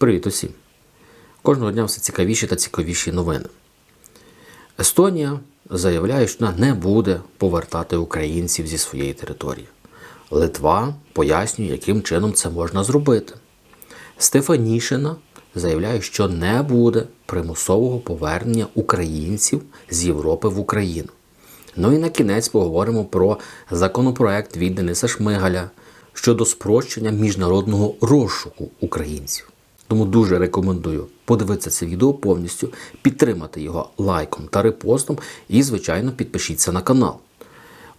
Привіт усім! Кожного дня все цікавіші та цікавіші новини. Естонія заявляє, що вона не буде повертати українців зі своєї території. Литва пояснює, яким чином це можна зробити. Стефанішина заявляє, що не буде примусового повернення українців з Європи в Україну. Ну і на кінець поговоримо про законопроект від Дениса Шмигаля щодо спрощення міжнародного розшуку українців. Тому дуже рекомендую подивитися це відео повністю, підтримати його лайком та репостом і, звичайно, підпишіться на канал.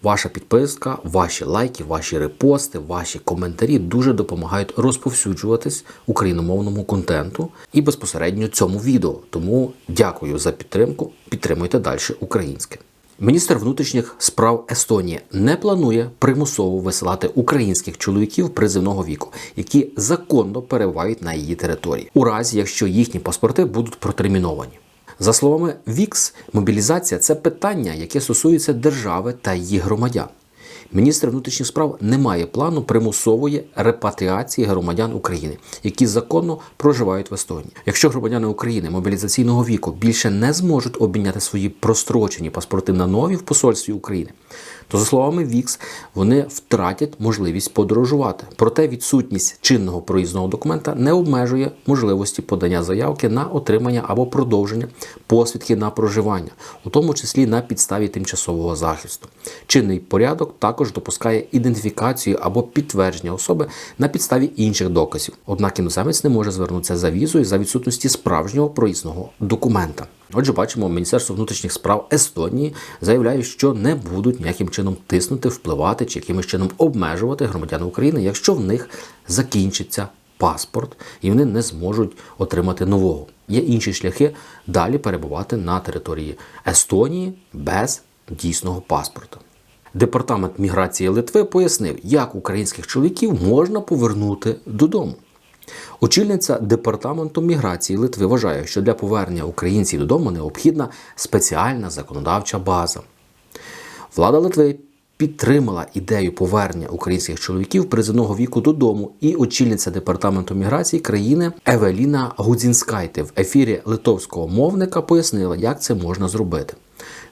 Ваша підписка, ваші лайки, ваші репости, ваші коментарі дуже допомагають розповсюджуватись україномовному контенту і безпосередньо цьому відео. Тому дякую за підтримку. Підтримуйте далі українське. Міністр внутрішніх справ Естонії не планує примусово висилати українських чоловіків призивного віку, які законно перебувають на її території, у разі якщо їхні паспорти будуть протерміновані. За словами Вікс, мобілізація це питання, яке стосується держави та її громадян. Міністр внутрішніх справ не має плану примусової репатріації громадян України, які законно проживають в Естонії. Якщо громадяни України мобілізаційного віку більше не зможуть обміняти свої прострочені паспорти на нові в посольстві України, то за словами Вікс, вони втратять можливість подорожувати. Проте відсутність чинного проїзного документа не обмежує можливості подання заявки на отримання або продовження посвідки на проживання, у тому числі на підставі тимчасового захисту. Чинний порядок також допускає ідентифікацію або підтвердження особи на підставі інших доказів. Однак іноземець не може звернутися за візою за відсутності справжнього проїзного документа. Отже, бачимо, Міністерство внутрішніх справ Естонії заявляє, що не будуть ніяким чином тиснути, впливати чи якимось чином обмежувати громадян України, якщо в них закінчиться паспорт і вони не зможуть отримати нового. Є інші шляхи далі перебувати на території Естонії без дійсного паспорта. Департамент міграції Литви пояснив, як українських чоловіків можна повернути додому. Очільниця департаменту міграції Литви вважає, що для повернення українців додому необхідна спеціальна законодавча база. Влада Литви підтримала ідею повернення українських чоловіків призовного віку додому, і очільниця департаменту міграції країни Евеліна Гудзінскайте в ефірі литовського мовника пояснила, як це можна зробити.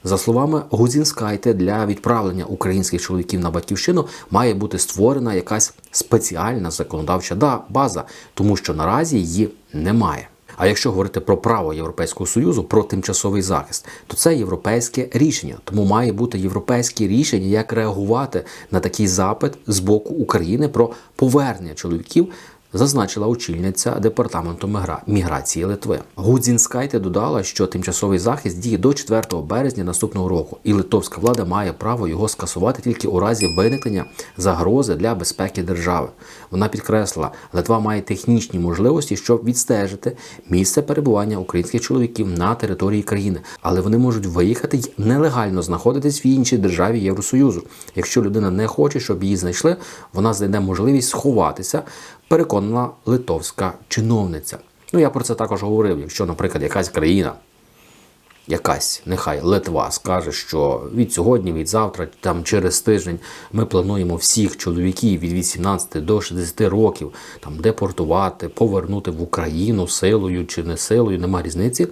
За словами Гудзінскайте, для відправлення українських чоловіків на батьківщину має бути створена якась спеціальна законодавча база, тому що наразі її немає. А якщо говорити про право Європейського союзу про тимчасовий захист, то це європейське рішення. Тому має бути європейське рішення, як реагувати на такий запит з боку України про повернення чоловіків. Зазначила очільниця департаменту міграції Литви. Гудзінскайте додала, що тимчасовий захист діє до 4 березня наступного року, і литовська влада має право його скасувати тільки у разі виникнення загрози для безпеки держави. Вона підкреслила, Литва має технічні можливості, щоб відстежити місце перебування українських чоловіків на території країни, але вони можуть виїхати й нелегально знаходитись в іншій державі Євросоюзу. Якщо людина не хоче, щоб її знайшли, вона знайде можливість сховатися переконана литовська чиновниця. Ну, я про це також говорив. Якщо, наприклад, якась країна, якась, нехай Литва, скаже, що від сьогодні, від завтра, там через тиждень ми плануємо всіх чоловіків від 18 до 60 років там депортувати, повернути в Україну силою чи не силою, нема різниці.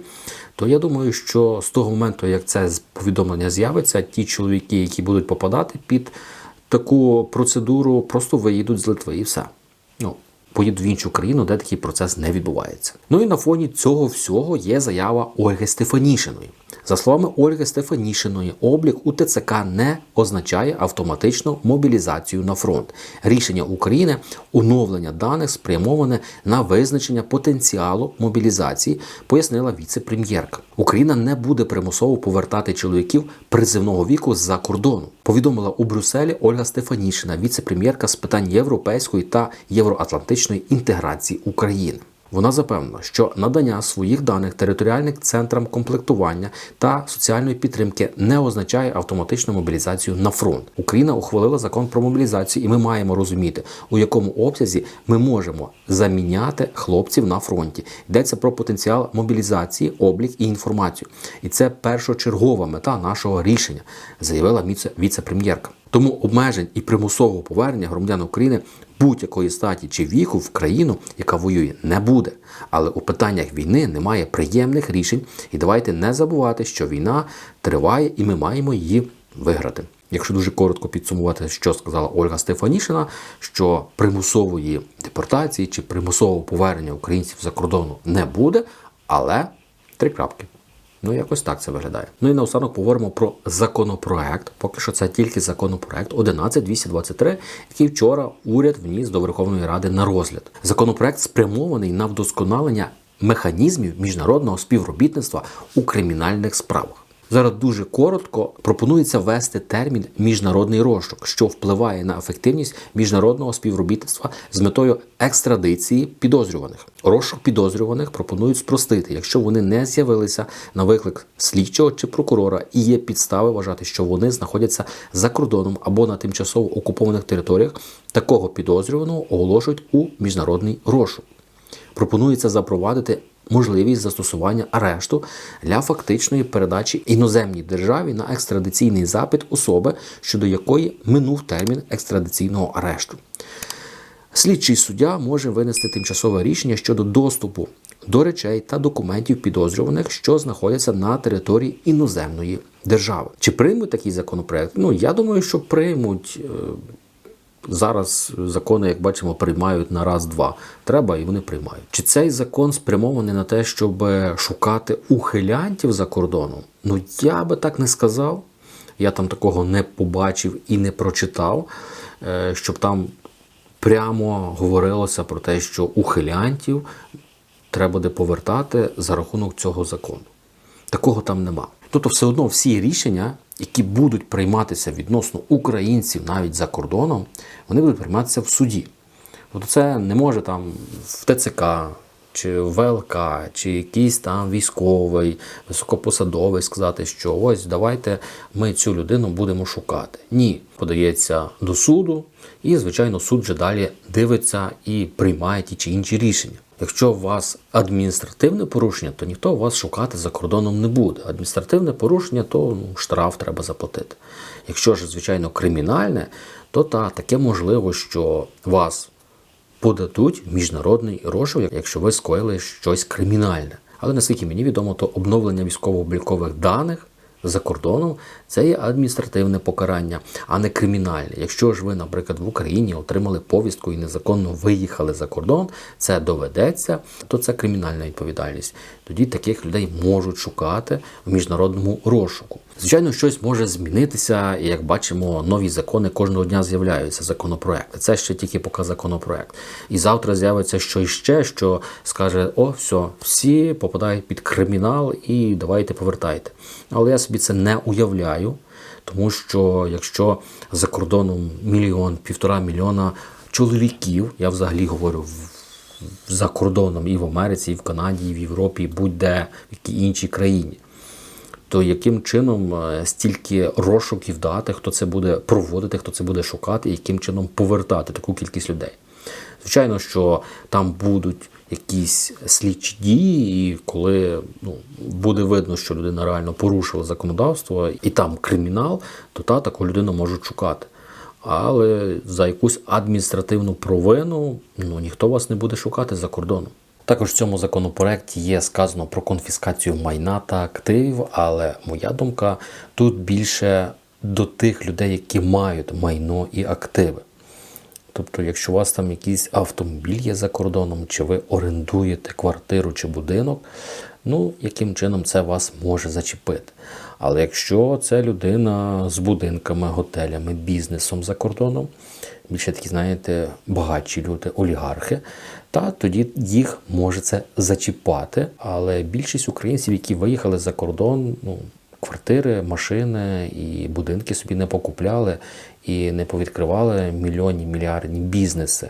То я думаю, що з того моменту, як це повідомлення з'явиться, ті чоловіки, які будуть попадати під таку процедуру, просто виїдуть з Литви і все. Ну, поїдуть в іншу країну, де такий процес не відбувається. Ну і на фоні цього всього є заява Ольги Стефанішиної. За словами Ольги Стефанішиної, облік у ТЦК не означає автоматичну мобілізацію на фронт. Рішення України оновлення даних спрямоване на визначення потенціалу мобілізації, пояснила віце-прем'єрка. Україна не буде примусово повертати чоловіків призивного віку з-за кордону. Повідомила у Брюсселі Ольга Стефанішина, віце-прем'єрка з питань європейської та євроатлантичної інтеграції України. Вона запевнила, що надання своїх даних територіальним центрам комплектування та соціальної підтримки не означає автоматичну мобілізацію на фронт. Україна ухвалила закон про мобілізацію, і ми маємо розуміти, у якому обсязі ми можемо заміняти хлопців на фронті. Йдеться про потенціал мобілізації, облік і інформацію. І це першочергова мета нашого рішення, заявила віце-прем'єрка. Тому обмежень і примусового повернення громадян України будь-якої статі чи віку в країну, яка воює, не буде. Але у питаннях війни немає приємних рішень, і давайте не забувати, що війна триває, і ми маємо її виграти. Якщо дуже коротко підсумувати, що сказала Ольга Стефанішина, що примусової депортації чи примусового повернення українців за кордону не буде, але три крапки. Ну, якось так це виглядає. Ну і наостанок поговоримо про законопроект. Поки що це тільки законопроект 11223, який вчора уряд вніс до Верховної Ради на розгляд. Законопроект спрямований на вдосконалення механізмів міжнародного співробітництва у кримінальних справах. Зараз дуже коротко пропонується ввести термін міжнародний розшук, що впливає на ефективність міжнародного співробітництва з метою екстрадиції підозрюваних. Розшук підозрюваних пропонують спростити, якщо вони не з'явилися на виклик слідчого чи прокурора, і є підстави вважати, що вони знаходяться за кордоном або на тимчасово окупованих територіях. Такого підозрюваного оголошують у міжнародний розшук. Пропонується запровадити можливість застосування арешту для фактичної передачі іноземній державі на екстрадиційний запит особи, щодо якої минув термін екстрадиційного арешту. Слідчий суддя може винести тимчасове рішення щодо доступу до речей та документів підозрюваних, що знаходяться на території іноземної держави. Чи приймуть такий законопроект? Ну я думаю, що приймуть. Зараз закони, як бачимо, приймають на раз-два. Треба і вони приймають. Чи цей закон спрямований на те, щоб шукати ухилянтів за кордоном? Ну я би так не сказав. Я там такого не побачив і не прочитав, е, щоб там прямо говорилося про те, що ухилянтів треба буде повертати за рахунок цього закону. Такого там нема. Тобто, все одно всі рішення, які будуть прийматися відносно українців навіть за кордоном, вони будуть прийматися в суді. Тобто це не може там в ТЦК, чи ВЛК, чи якийсь там військовий, високопосадовий сказати, що ось давайте ми цю людину будемо шукати. Ні, подається до суду, і, звичайно, суд вже далі дивиться і приймає ті чи інші рішення. Якщо у вас адміністративне порушення, то ніхто вас шукати за кордоном не буде. Адміністративне порушення, то ну, штраф треба заплатити. Якщо ж, звичайно, кримінальне, то та таке можливо, що вас подадуть міжнародний розшук, якщо ви скоїли щось кримінальне. Але наскільки мені відомо, то обновлення військово-облікових даних за кордоном це є адміністративне покарання, а не кримінальне. Якщо ж ви, наприклад, в Україні отримали повістку і незаконно виїхали за кордон, це доведеться, то це кримінальна відповідальність. Тоді таких людей можуть шукати в міжнародному розшуку. Звичайно, щось може змінитися, і як бачимо, нові закони кожного дня з'являються. Законопроекти. Це ще тільки поки законопроект. І завтра з'явиться щось ще, що скаже: о, все, всі попадають під кримінал і давайте повертайте. Але я собі це не уявляю, тому що якщо за кордоном мільйон, півтора мільйона чоловіків, я взагалі говорю за кордоном і в Америці, і в Канаді, і в Європі, і будь-де в якій іншій країні то яким чином е, стільки розшуків дати, хто це буде проводити, хто це буде шукати, яким чином повертати таку кількість людей? Звичайно, що там будуть якісь слідчі дії, і коли ну, буде видно, що людина реально порушила законодавство, і там кримінал, то та таку людину можуть шукати. Але за якусь адміністративну провину ну, ніхто вас не буде шукати за кордоном. Також в цьому законопроекті є сказано про конфіскацію майна та активів, але моя думка тут більше до тих людей, які мають майно і активи. Тобто, якщо у вас там якийсь автомобіль є за кордоном, чи ви орендуєте квартиру чи будинок, ну, яким чином це вас може зачепити. Але якщо це людина з будинками, готелями, бізнесом за кордоном, більше такі, знаєте, багатші люди, олігархи, та тоді їх може це зачіпати. Але більшість українців, які виїхали за кордон, ну, квартири, машини і будинки собі не покупляли і не повідкривали мільйонні мільярдні бізнеси.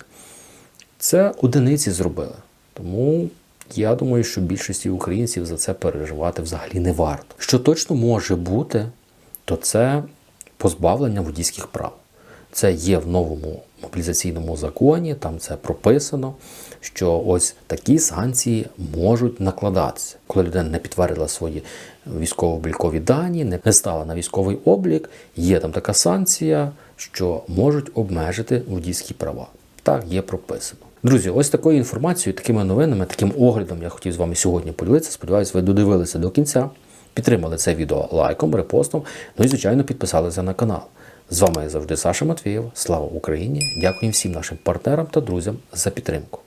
Це одиниці зробили. Тому я думаю, що більшості українців за це переживати взагалі не варто. Що точно може бути, то це позбавлення водійських прав. Це є в новому мобілізаційному законі, там це прописано, що ось такі санкції можуть накладатися. Коли людина не підтвердила свої військово-облікові дані, не стала на військовий облік, є там така санкція, що можуть обмежити водійські права. Так є прописано. Друзі, ось такою інформацією, такими новинами, таким оглядом я хотів з вами сьогодні поділитися. Сподіваюсь, ви додивилися до кінця, підтримали це відео лайком, репостом, ну і, звичайно, підписалися на канал. З вами завжди Саша Матвієв. Слава Україні! Дякую всім нашим партнерам та друзям за підтримку.